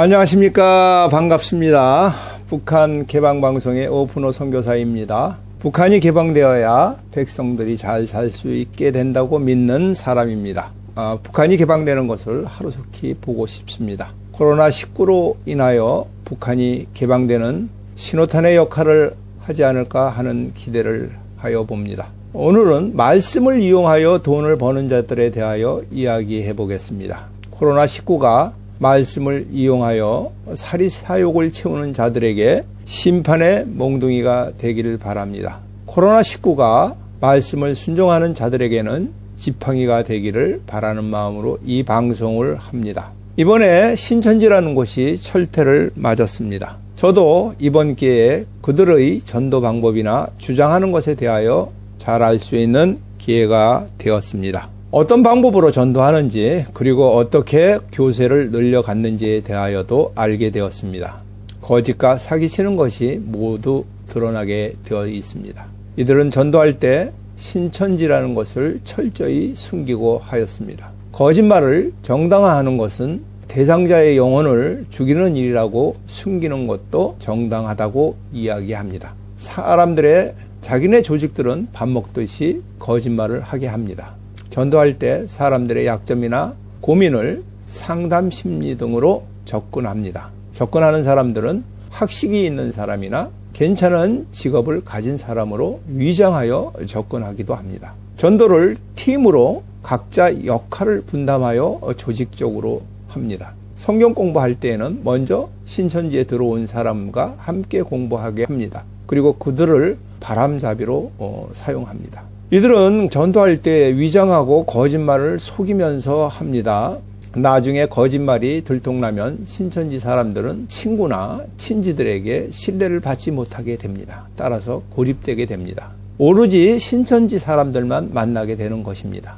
안녕하십니까. 반갑습니다. 북한 개방방송의 오픈호 선교사입니다. 북한이 개방되어야 백성들이 잘 살 수 있게 된다고 믿는 사람입니다. 아, 북한이 개방되는 것을 하루속히 보고 싶습니다. 코로나19로 인하여 북한이 개방되는 신호탄의 역할을 하지 않을까 하는 기대를 하여 봅니다. 오늘은 말씀을 이용하여 돈을 버는 자들에 대하여 이야기해 보겠습니다. 코로나19가 말씀을 이용하여 사리 사욕을 채우는 자들에게 심판의 몽둥이가 되기를 바랍니다. 코로나19가 말씀을 순종하는 자들에게는 지팡이가 되기를 바라는 마음으로 이 방송을 합니다. 이번에 신천지라는 곳이 철퇴를 맞았습니다. 저도 이번 기회에 그들의 전도 방법이나 주장하는 것에 대하여 잘 알 수 있는 기회가 되었습니다. 어떤 방법으로 전도하는지 그리고 어떻게 교세를 늘려갔는지에 대하여도 알게 되었습니다. 거짓과 사기치는 것이 모두 드러나게 되어 있습니다. 이들은 전도할 때 신천지라는 것을 철저히 숨기고 하였습니다. 거짓말을 정당화하는 것은 대상자의 영혼을 죽이는 일이라고 숨기는 것도 정당하다고 이야기합니다. 사람들의 자기네 조직들은 밥 먹듯이 거짓말을 하게 합니다. 전도할 때 사람들의 약점이나 고민을 상담 심리 등으로 접근합니다. 접근하는 사람들은 학식이 있는 사람이나 괜찮은 직업을 가진 사람으로 위장하여 접근하기도 합니다. 전도를 팀으로 각자 역할을 분담하여 조직적으로 합니다. 성경 공부할 때에는 먼저 신천지에 들어온 사람과 함께 공부하게 합니다. 그리고 그들을 바람잡이로 어, 사용합니다. 이들은 전도할 때 위장하고 거짓말을 속이면서 합니다. 나중에 거짓말이 들통나면 신천지 사람들은 친구나 친지들에게 신뢰를 받지 못하게 됩니다. 따라서 고립되게 됩니다. 오로지 신천지 사람들만 만나게 되는 것입니다.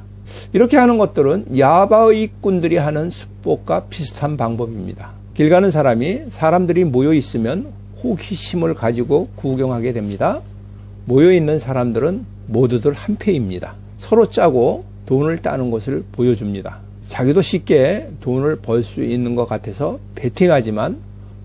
이렇게 하는 것들은 야바의꾼들이 하는 수법과 비슷한 방법입니다. 길 가는 사람이 사람들이 모여 있으면 호기심을 가지고 구경하게 됩니다. 모여 있는 사람들은 모두들 한패입니다. 서로 짜고 돈을 따는 것을 보여줍니다. 자기도 쉽게 돈을 벌 수 있는 것 같아서 베팅하지만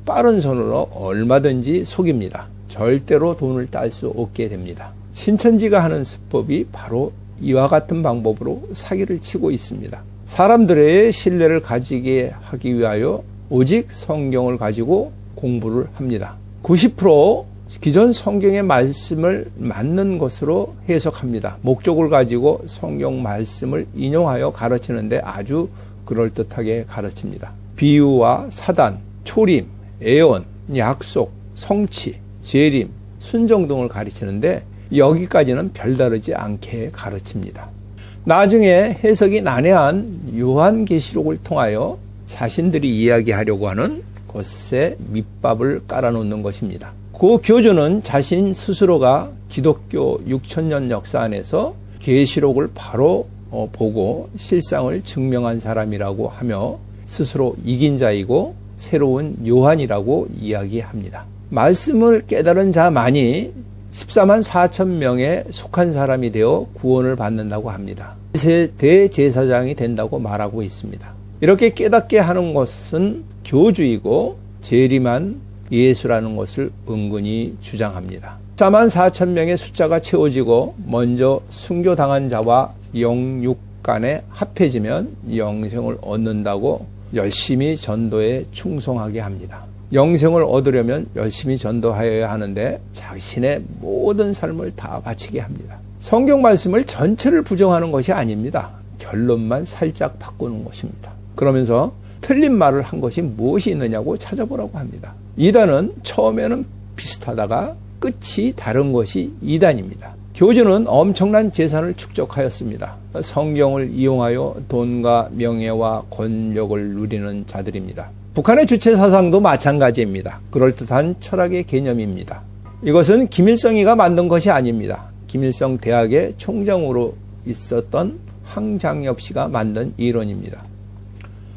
빠른 손으로 얼마든지 속입니다. 절대로 돈을 딸 수 없게 됩니다. 신천지가 하는 수법이 바로 이와 같은 방법으로 사기를 치고 있습니다. 사람들의 신뢰를 가지게 하기 위하여 오직 성경을 가지고 공부를 합니다. 90% 기존 성경의 말씀을 맞는 것으로 해석합니다. 목적을 가지고 성경 말씀을 인용하여 가르치는데 아주 그럴듯하게 가르칩니다. 비유와 사단, 초림, 애언, 약속, 성취, 재림, 순종 등을 가르치는데 여기까지는 별다르지 않게 가르칩니다. 나중에 해석이 난해한 요한계시록을 통하여 자신들이 이야기하려고 하는 것에 밑밥을 깔아놓는 것입니다. 그 교주는 자신 스스로가 기독교 6천년 역사 안에서 계시록을 바로 어, 보고 실상을 증명한 사람이라고 하며 스스로 이긴 자이고 새로운 요한이라고 이야기합니다. 말씀을 깨달은 자만이 14만 4천 명에 속한 사람이 되어 구원을 받는다고 합니다. 대제사장이 된다고 말하고 있습니다. 이렇게 깨닫게 하는 것은 교주이고 재림한 예수라는 것을 은근히 주장합니다. 4만 4천 명의 숫자가 채워지고 먼저 순교당한 자와 영육 간에 합해지면 영생을 얻는다고 열심히 전도에 충성하게 합니다. 영생을 얻으려면 열심히 전도하여야 하는데 자신의 모든 삶을 다 바치게 합니다. 성경 말씀을 전체를 부정하는 것이 아닙니다. 결론만 살짝 바꾸는 것입니다. 그러면서 틀린 말을 한 것이 무엇이 있느냐고 찾아보라고 합니다. 이단은 처음에는 비슷하다가 끝이 다른 것이 이단입니다. 교주는 엄청난 재산을 축적하였습니다. 성경을 이용하여 돈과 명예와 권력을 누리는 자들입니다. 북한의 주체 사상도 마찬가지입니다. 그럴듯한 철학의 개념입니다. 이것은 김일성이가 만든 것이 아닙니다. 김일성 대학의 총장으로 있었던 황장엽 씨가 만든 이론입니다.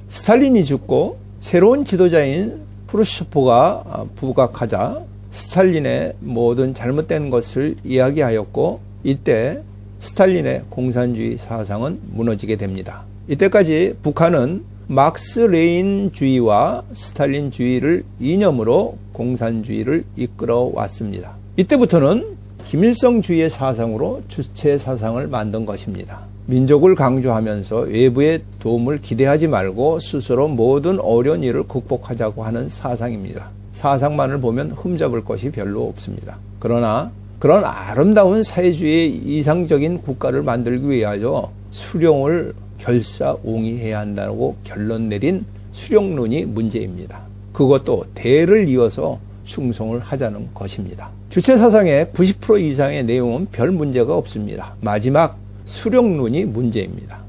스탈린이 죽고 새로운 지도자인 프루쇼프가 부각하자 스탈린의 모든 잘못된 것을 이야기하였고 이때 스탈린의 공산주의 사상은 무너지게 됩니다. 이때까지 북한은 막스 레인주의와 스탈린주의를 이념으로 공산주의를 이끌어 왔습니다. 이때부터는 김일성주의의 사상으로 주체 사상을 만든 것입니다. 민족을 강조하면서 외부의 도움을 기대하지 말고 스스로 모든 어려운 일을 극복하자고 하는 사상입니다. 사상만을 보면 흠잡을 것이 별로 없습니다. 그러나 그런 아름다운 사회주의의 이상적인 국가를 만들기 위하여 수령을 결사옹이해야 한다고 결론 내린 수령론이 문제입니다. 그것도 대를 이어서 충성을 하자는 것입니다. 주체 사상의 90% 이상의 내용은 별 문제가 없습니다. 마지막 수령론이 문제입니다.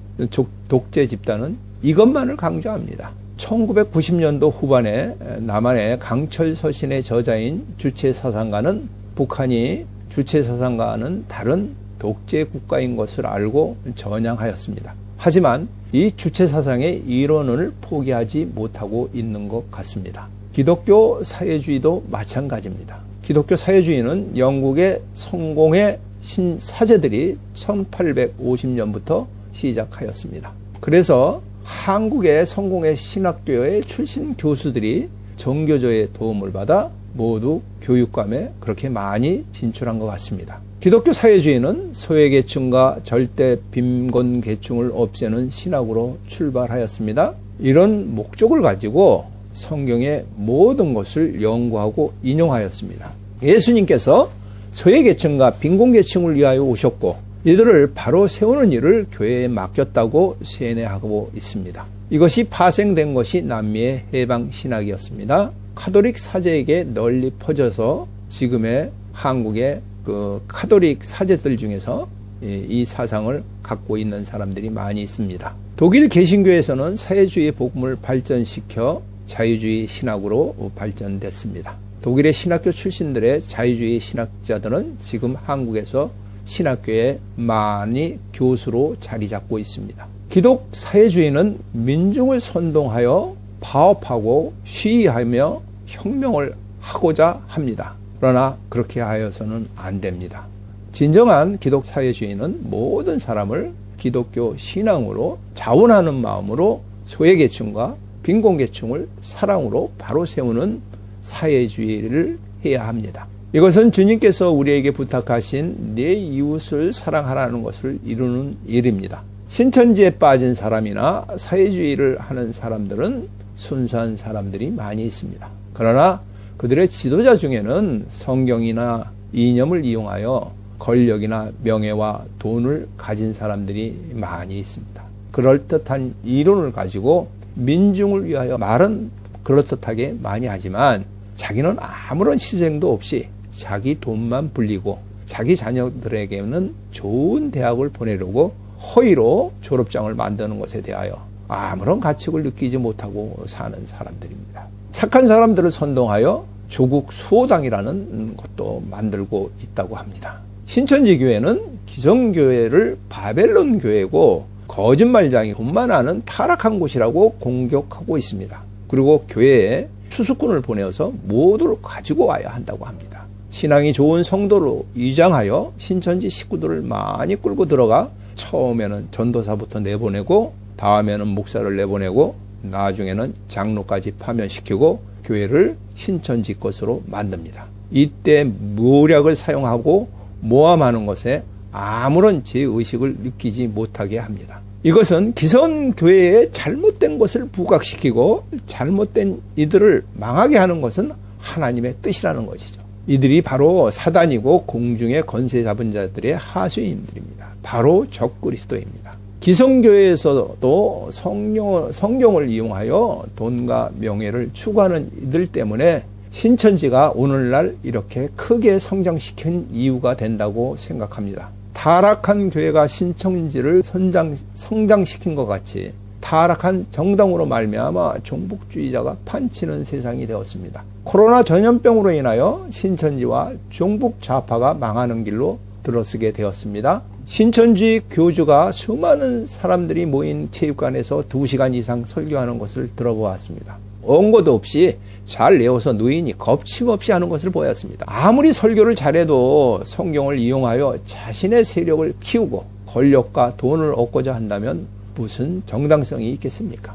독재 집단은 이것만을 강조합니다. 1990년도 후반에 남한의 강철 서신의 저자인 주체 사상가는 북한이 주체 사상과는 다른 독재 국가인 것을 알고 전향하였습니다. 하지만 이 주체 사상의 이론을 포기하지 못하고 있는 것 같습니다. 기독교 사회주의도 마찬가지입니다. 기독교 사회주의는 영국의 성공의 신사제들이 1850년부터 시작하였습니다. 그래서 한국의 성공의 신학교의 출신 교수들이 정교조의 도움을 받아 모두 교육감에 그렇게 많이 진출한 것 같습니다. 기독교 사회주의는 소외계층과 절대 빈곤계층을 없애는 신학으로 출발하였습니다. 이런 목적을 가지고 성경의 모든 것을 연구하고 인용하였습니다. 예수님께서 소외계층과 빈곤계층을 위하여 오셨고 이들을 바로 세우는 일을 교회에 맡겼다고 세뇌하고 있습니다. 이것이 파생된 것이 남미의 해방 신학이었습니다. 카톨릭 사제에게 널리 퍼져서 지금의 한국의 그 카톨릭 사제들 중에서 이 사상을 갖고 있는 사람들이 많이 있습니다. 독일 개신교에서는 사회주의 복음을 발전시켜 자유주의 신학으로 발전됐습니다. 독일의 신학교 출신들의 자유주의 신학자들은 지금 한국에서 신학교에 많이 교수로 자리 잡고 있습니다. 기독 사회주의는 민중을 선동하여 파업하고 시위하며 혁명을 하고자 합니다. 그러나 그렇게 하여서는 안 됩니다. 진정한 기독 사회주의는 모든 사람을 기독교 신앙으로 자원하는 마음으로 소외계층과 빈곤계층을 사랑으로 바로 세우는 사회주의를 해야 합니다. 이것은 주님께서 우리에게 부탁하신 내 이웃을 사랑하라는 것을 이루는 일입니다. 신천지에 빠진 사람이나 사회주의를 하는 사람들은 순수한 사람들이 많이 있습니다. 그러나 그들의 지도자 중에는 성경이나 이념을 이용하여 권력이나 명예와 돈을 가진 사람들이 많이 있습니다. 그럴듯한 이론을 가지고 민중을 위하여 말은 그럴듯하게 많이 하지만 자기는 아무런 희생도 없이 자기 돈만 불리고 자기 자녀들에게는 좋은 대학을 보내려고 허위로 졸업장을 만드는 것에 대하여 아무런 가책을 느끼지 못하고 사는 사람들입니다. 착한 사람들을 선동하여 조국 수호당이라는 것도 만들고 있다고 합니다. 신천지 교회는 기성교회를 바벨론 교회고 거짓말장이 돈만 하는 타락한 곳이라고 공격하고 있습니다. 그리고 교회에 추수꾼을 보내어서 모두를 가지고 와야 한다고 합니다. 신앙이 좋은 성도로 위장하여 신천지 식구들을 많이 끌고 들어가 처음에는 전도사부터 내보내고 다음에는 목사를 내보내고 나중에는 장로까지 파면시키고 교회를 신천지 것으로 만듭니다. 이때 무력을 사용하고 모함하는 것에 아무런 죄의식을 느끼지 못하게 합니다. 이것은 기성 교회에 잘못된 것을 부각시키고 잘못된 이들을 망하게 하는 것은 하나님의 뜻이라는 것이죠. 이들이 바로 사단이고 공중의 건세 잡은 자들의 하수인들입니다. 바로 적그리스도입니다. 기성교회에서도 성령, 성경을 이용하여 돈과 명예를 추구하는 이들 때문에 신천지가 오늘날 이렇게 크게 성장시킨 이유가 된다고 생각합니다. 타락한 교회가 신천지를 선장, 성장시킨 것 같이 타락한 정당으로 말미암아 종북주의자가 판치는 세상이 되었습니다. 코로나 전염병으로 인하여 신천지와 종북 좌파가 망하는 길로 들어서게 되었습니다. 신천지 교주가 수많은 사람들이 모인 체육관에서 2시간 이상 설교하는 것을 들어보았습니다. 원고도 없이 잘 내어서 누인이 겁침없이 하는 것을 보였습니다. 아무리 설교를 잘해도 성경을 이용하여 자신의 세력을 키우고 권력과 돈을 얻고자 한다면 무슨 정당성이 있겠습니까?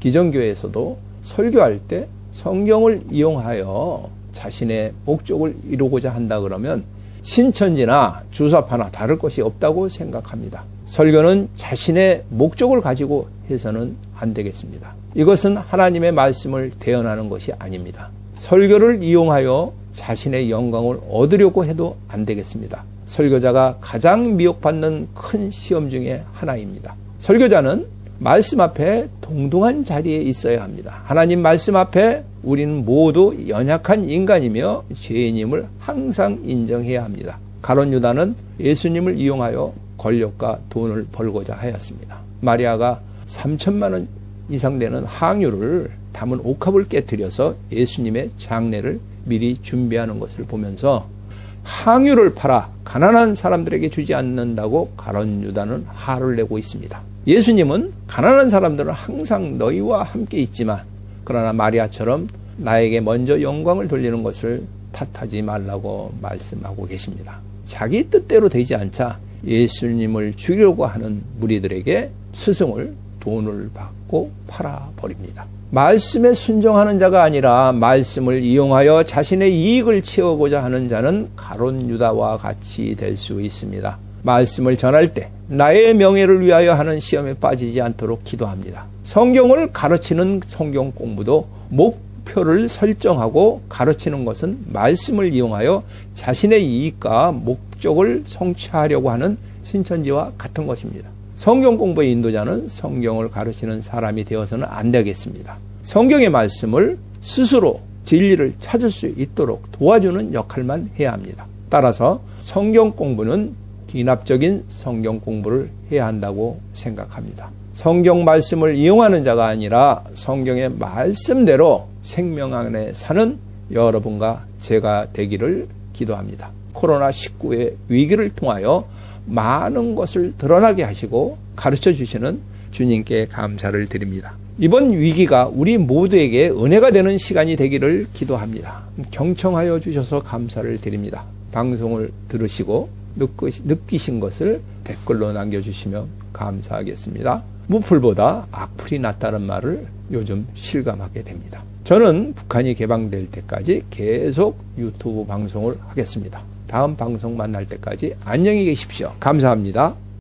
기존교회에서도 설교할 때 성경을 이용하여 자신의 목적을 이루고자 한다 그러면 신천지나 주사파나 다를 것이 없다고 생각합니다. 설교는 자신의 목적을 가지고 해서는 안 되겠습니다. 이것은 하나님의 말씀을 대언하는 것이 아닙니다. 설교를 이용하여 자신의 영광을 얻으려고 해도 안 되겠습니다. 설교자가 가장 미혹받는 큰 시험 중에 하나입니다. 설교자는 말씀 앞에 동등한 자리에 있어야 합니다. 하나님 말씀 앞에 우리는 모두 연약한 인간이며 죄인임을 항상 인정해야 합니다. 가론 유다는 예수님을 이용하여 권력과 돈을 벌고자 하였습니다. 마리아가 3천만 원 이상 되는 항유를 담은 옥합을 깨뜨려서 예수님의 장례를 미리 준비하는 것을 보면서 항유를 팔아 가난한 사람들에게 주지 않는다고 가론 유다는 화를 내고 있습니다. 예수님은 가난한 사람들은 항상 너희와 함께 있지만 그러나 마리아처럼 나에게 먼저 영광을 돌리는 것을 탓하지 말라고 말씀하고 계십니다. 자기 뜻대로 되지 않자 예수님을 죽이려고 하는 무리들에게 스승을 돈을 받고 팔아버립니다. 말씀에 순종하는 자가 아니라 말씀을 이용하여 자신의 이익을 채우고자 하는 자는 가론 유다와 같이 될 수 있습니다. 말씀을 전할 때 나의 명예를 위하여 하는 시험에 빠지지 않도록 기도합니다. 성경을 가르치는 성경 공부도 목표를 설정하고 가르치는 것은 말씀을 이용하여 자신의 이익과 목적을 성취하려고 하는 신천지와 같은 것입니다. 성경 공부의 인도자는 성경을 가르치는 사람이 되어서는 안 되겠습니다. 성경의 말씀을 스스로 진리를 찾을 수 있도록 도와주는 역할만 해야 합니다. 따라서 성경 공부는 기납적인 성경 공부를 해야 한다고 생각합니다. 성경 말씀을 이용하는 자가 아니라 성경의 말씀대로 생명 안에 사는 여러분과 제가 되기를 기도합니다. 코로나19의 위기를 통하여 많은 것을 드러나게 하시고 가르쳐 주시는 주님께 감사를 드립니다. 이번 위기가 우리 모두에게 은혜가 되는 시간이 되기를 기도합니다. 경청하여 주셔서 감사를 드립니다. 방송을 들으시고 느끼신 것을 댓글로 남겨주시면 감사하겠습니다. 무풀보다 악플이 낫다는 말을 요즘 실감하게 됩니다. 저는 북한이 개방될 때까지 계속 유튜브 방송을 하겠습니다. 다음 방송 만날 때까지 안녕히 계십시오. 감사합니다.